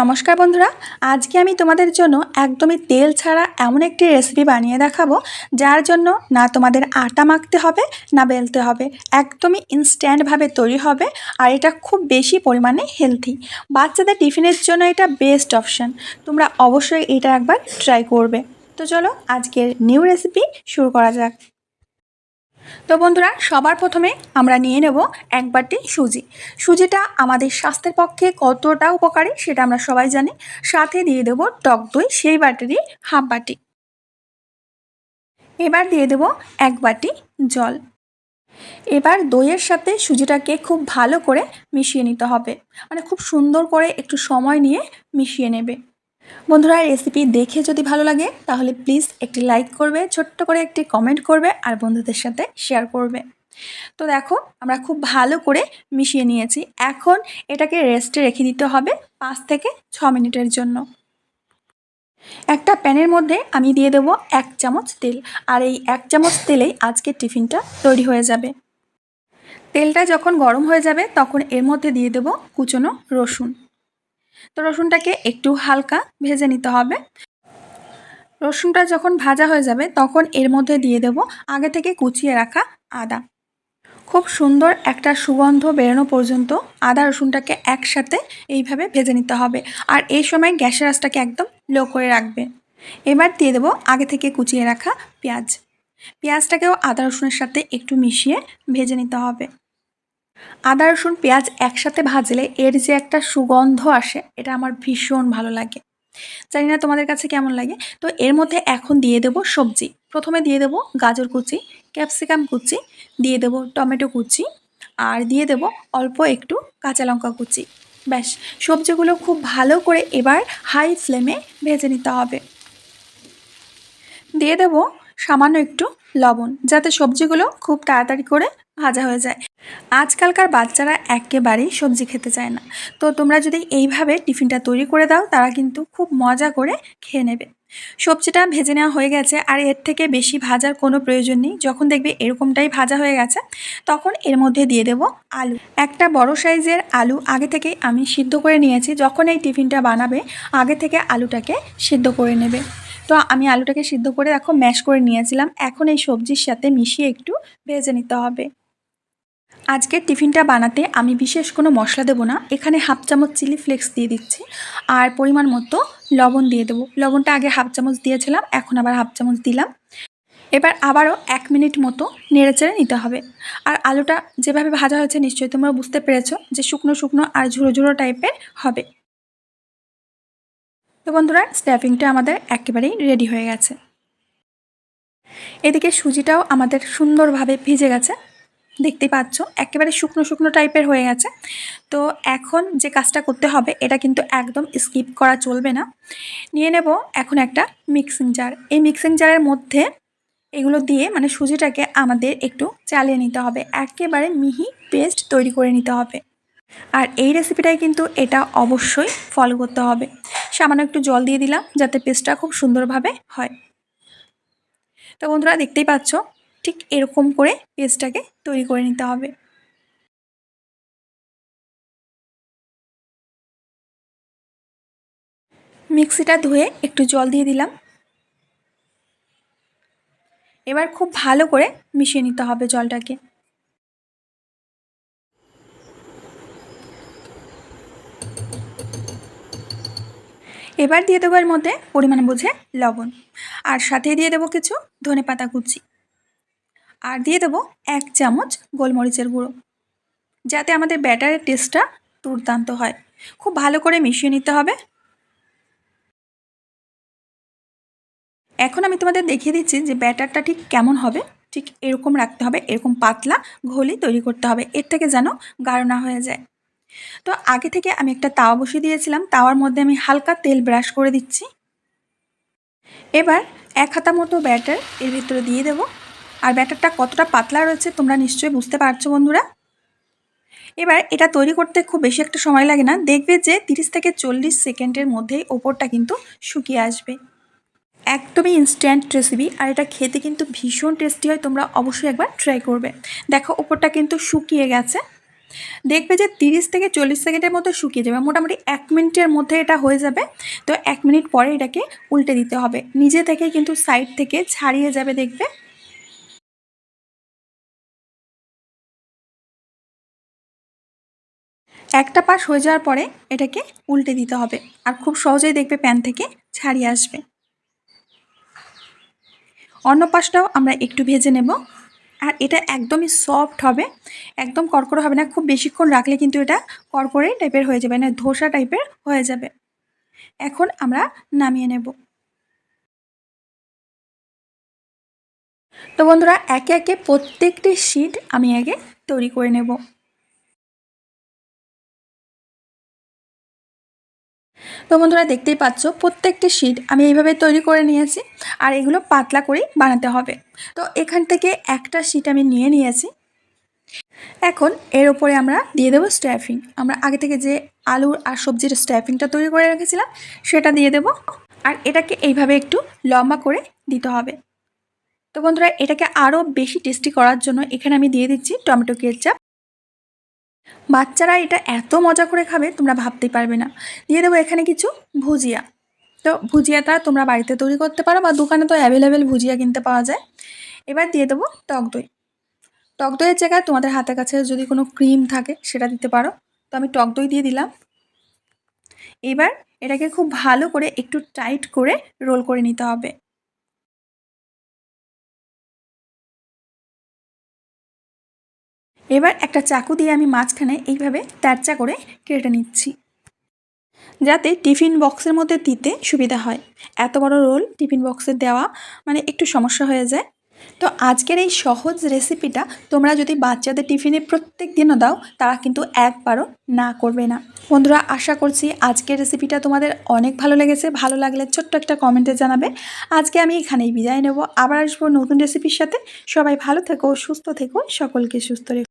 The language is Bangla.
নমস্কার বন্ধুরা, আজকে আমি তোমাদের জন্য একদমই তেল ছাড়া এমন একটি রেসিপি বানিয়ে দেখাবো, যার জন্য না তোমাদের আটা মাখতে হবে, না বেলতে হবে। একদমই ইনস্ট্যান্টভাবে তৈরি হবে আর এটা খুব বেশি পরিমাণে হেলথি বাচ্চাদের টিফিনের জন্য এটা বেস্ট অপশান তোমরা অবশ্যই এটা একবার ট্রাই করবে। তো চলো আজকের নিউ রেসিপি শুরু করা যাক। তো বন্ধুরা, সবার প্রথমে আমরা নিয়ে নেব এক বাটি সুজি। সুজিটা আমাদের স্বাস্থ্যের পক্ষে কতটা উপকারী সেটা আমরা সবাই জানি। সাথে দিয়ে দেব টক দই, সেই বাটিরই হাফ বাটি। এবার দিয়ে দেব এক বাটি জল। এবার দইয়ের সাথে সুজিটাকে খুব ভালো করে মিশিয়ে নিতে হবে। মানে খুব সুন্দর করে একটু সময় নিয়ে মিশিয়ে নেবে। বন্ধুরা রেসিপি দেখে যদি ভালো লাগে, তাহলে প্লিজ একটি লাইক করবে, ছোট্ট করে একটি কমেন্ট করবে আর বন্ধুদের সাথে শেয়ার করবে। তো দেখো, আমরা খুব ভালো করে মিশিয়ে নিয়েছি। এখন এটাকে রেস্টে রেখে দিতে হবে পাঁচ থেকে ছ মিনিটের জন্য। একটা প্যানের মধ্যে আমি দিয়ে দেবো এক চামচ তেল, আর এই এক চামচ তেলেই আজকের টিফিনটা তৈরি হয়ে যাবে। তেলটা যখন গরম হয়ে যাবে, তখন এর মধ্যে দিয়ে দেবো কুচনো রসুন। তো রসুনটাকে একটু হালকা ভেজে নিতে হবে। রসুনটা যখন ভাজা হয়ে যাবে তখন এর মধ্যে দিয়ে দেব আগে থেকে কুচিয়ে রাখা আদা। খুব সুন্দর একটা সুগন্ধ বেরোনো পর্যন্ত আদা, রসুনটাকে একসাথে এইভাবে ভেজে নিতে হবে আর এই সময় গ্যাসের আঁচটাকে একদম লো করে রাখবে। এবার দিয়ে দেবো আগে থেকে কুচিয়ে রাখা পেঁয়াজ। পেঁয়াজটাকেও আদা, রসুনের সাথে একটু মিশিয়ে ভেজে নিতে হবে। আদা, রসুন, পেঁয়াজ একসাথে ভাজলে এর যে একটা সুগন্ধ আসে, এটা আমার ভীষণ ভালো লাগে। জানি না তোমাদের কাছে কেমন লাগে? তো এর মধ্যে এখন দিয়ে দেব সবজি। প্রথমে দিয়ে দেব গাজর কুচি, ক্যাপসিকাম কুচি, দিয়ে দেব টমেটো কুচি, আর দিয়ে দেব অল্প একটু কাঁচা লঙ্কা কুচি। ব্যাস, সবজিগুলো খুব ভালো করে এবার হাই ফ্লেমে ভেজে নিতে হবে। দিয়ে দেব সামান্য একটু লবণ, যাতে সবজিগুলো খুব তাড়াতাড়ি করে ভাজা হয়ে যায়। আজকালকার বাচ্চারা একেবারেই সবজি খেতে চায় না। তো তোমরা যদি এইভাবে টিফিনটা তৈরি করে দাও, তারা কিন্তু খুব মজা করে খেয়ে নেবে। সবজিটা ভেজে নেওয়া হয়ে গেছে আর এর থেকে বেশি ভাজার কোনো প্রয়োজন নেই। যখন দেখবে এরকমটাই ভাজা হয়ে গেছে, তখন এর মধ্যে দিয়ে দেব আলু। একটা বড় সাইজের আলু আগে থেকেই আমি সিদ্ধ করে নিয়েছি। যখন এই টিফিনটা বানাবে, আগে থেকে আলুটাকে সিদ্ধ করে নেবে। তো আমি আলুটাকে সিদ্ধ করে, দেখো, ম্যাশ করে নিয়েছিলাম। এখন এই সবজির সাথে মিশিয়ে একটু ভেজে নিতে হবে। আজকের টিফিনটা বানাতে আমি বিশেষ কোনো মশলা দেবো না। এখানে হাফ চামচ চিলি ফ্লেক্স দিয়ে দিচ্ছি। আর পরিমাণ মতো লবণ দিয়ে দেবো। লবণটা আগে হাফ চামচ দিয়েছিলাম, এখন আবার হাফ চামচ দিলাম। এবার আবারও এক মিনিট মতো নেড়েচেড়ে নিতে হবে। আর আলুটা যেভাবে ভাজা হয়েছে নিশ্চয়ই তোমরা বুঝতে পেরেছ যে শুকনো শুকনো আর ঝুড়ো ঝুড়ো টাইপের হবে। তো বন্ধুরা স্ট্যাফিংটা আমাদের একেবারেই রেডি হয়ে গেছে। এদিকে সুজিটাও আমাদের সুন্দরভাবে ভিজে গেছে। দেখতেই পাচ্ছ, একেবারে শুকনো শুকনো টাইপের হয়ে গেছে। তো এখন যে কাজটা করতে হবে, এটা কিন্তু একদম স্কিপ করা চলবে না। নিয়ে নেব এখন একটা মিক্সিং জার এই মিক্সিং জারের মধ্যে এগুলো দিয়ে মানে সুজিটাকে আমাদের একটু চালিয়ে নিতে হবে। একেবারে মিহি পেস্ট তৈরি করে নিতে হবে। আর এই রেসিপিটাই কিন্তু এটা অবশ্যই ফলো করতে হবে। সামান্য একটু জল দিয়ে দিলাম, যাতে পেস্টটা খুব সুন্দরভাবে হয়। তো বন্ধুরা, দেখতেই পাচ্ছ ঠিক এরকম করে পেস্টটাকে তৈরি করে নিতে হবে। মিক্সিটা ধুয়ে একটু জল দিয়ে দিলাম। এবার খুব ভালো করে মিশিয়ে নিতে হবে জলটাকে। এবার দিয়ে দেবো এর মধ্যে পরিমাণ বুঝে লবণ। আর সাথে দিয়ে দেবো কিছু ধনে পাতা কুচি। আর দিয়ে দেবো এক চামচ গোলমরিচের গুঁড়ো, যাতে আমাদের ব্যাটারের টেস্টটা দুর্দান্ত হয়। খুব ভালো করে মিশিয়ে নিতে হবে। এখন আমি তোমাদের দেখিয়ে দিচ্ছি যে ব্যাটারটা ঠিক কেমন হবে। ঠিক এরকম রাখতে হবে, এরকম পাতলা ঘলি তৈরি করতে হবে। এর থেকে যেন গাঢ় না হয়ে যায়। তো আগে থেকে আমি একটা তাওয়া বসিয়ে দিয়েছিলাম। তাওয়ার মধ্যে আমি হালকা তেল ব্রাশ করে দিচ্ছি। এবার এক হাতা মতো ব্যাটার এর ভিতরে দিয়ে দেবো। আর ব্যাটারটা কতটা পাতলা রয়েছে তোমরা নিশ্চয়ই বুঝতে পারছ, বন্ধুরা। এবার এটা তৈরি করতে খুব বেশি একটা সময় লাগে না। দেখবে যে তিরিশ থেকে চল্লিশ সেকেন্ডের মধ্যেই ওপরটা কিন্তু শুকিয়ে আসবে। একদমই ইনস্ট্যান্ট রেসিপি আর এটা খেতে কিন্তু ভীষণ টেস্টি হয়। তোমরা অবশ্যই একবার ট্রাই করবে। দেখো, ওপরটা কিন্তু শুকিয়ে গেছে। দেখবে যে তিরিশ থেকে চল্লিশ সেকেন্ডের মধ্যে শুকিয়ে যাবে। মোটামুটি এক মিনিটের মধ্যে এটা হয়ে যাবে। তো এক মিনিট পরে এটাকে উল্টে দিতে হবে। নিজে থেকে কিন্তু সাইড থেকে ছাড়িয়ে যাবে, দেখবে। একটা পাশ হয়ে যাওয়ার পরে এটাকে উল্টে দিতে হবে আর খুব সহজেই দেখবে প্যান থেকে ছাড়িয়ে আসবে। অন্য পাশটাও আমরা একটু ভেজে নেব। আর এটা একদমই সফট হবে, একদম কড়কড়ো হবে না, খুব বেশিক্ষণ রাখলে কিন্তু এটা কড়কড়ে টাইপের হয়ে যাবে না ধোসা টাইপের হয়ে যাবে। এখন আমরা নামিয়ে নেব। তো বন্ধুরা, একে একে প্রত্যেকটি শিট আমি আগে তৈরি করে নেব। তো বন্ধুরা দেখতেই পাচ্ছ, প্রত্যেকটি শিট আমি এইভাবে তৈরি করে নিয়েছি আর এগুলো পাতলা করেই বানাতে হবে। তো এখান থেকে একটা শিট আমি নিয়ে নিয়েছি। এখন এর ওপরে আমরা দিয়ে দেবো স্ট্যাফিং আমরা আগে থেকে যে আলুর আর সবজির স্ট্যাফিংটা তৈরি করে রেখেছিলাম, সেটা দিয়ে দেব। আর এটাকে এইভাবে একটু লম্বা করে দিতে হবে। তো বন্ধুরা, এটাকে আরও বেশি টেস্টি করার জন্য এখানে আমি দিয়ে দিচ্ছি টমেটো কেচাপ। বাচ্চারা এটা এত মজা করে খাবে, তোমরা ভাবতেই পারবে না। দিয়ে দেবো এখানে কিছু ভুজিয়া। তো ভুজিয়াটা তোমরা বাড়িতে তৈরি করতে পারো বা দোকানে তো অ্যাভেলেবেল ভুজিয়া কিনতে পাওয়া যায়। এবার দিয়ে দেবো টক দই। টক দইয়ের জায়গায় তোমাদের হাতের কাছে যদি কোনো ক্রিম থাকে সেটা দিতে পারো। তো আমি টক দই দিয়ে দিলাম। এবার এটাকে খুব ভালো করে একটু টাইট করে রোল করে নিতে হবে। এবার একটা চাকু দিয়ে আমি মাঝখানে এইভাবে তেরচা করে কেটে নিচ্ছি। যাতে টিফিন বক্সের মধ্যে দিতে সুবিধা হয়। এত বড় রোল টিফিন বক্সে দেওয়া মানে একটু সমস্যা হয়ে যায়। তো আজকের এই সহজ রেসিপিটা তোমরা যদি বাচ্চাদের টিফিনে প্রত্যেক দিনও দাও, তারা কিন্তু একবারও না করবে না। বন্ধুরা, আশা করছি আজকের রেসিপিটা তোমাদের অনেক ভালো লেগেছে। ভালো লাগলে ছোট্ট একটা কমেন্টে জানাবে। আজকে আমি এখানেই বিদায় নেব। আবার আসব নতুন রেসিপির সাথে। সবাই ভালো থেকো, সুস্থ থেকো, সকলকে সুস্থ রেখো।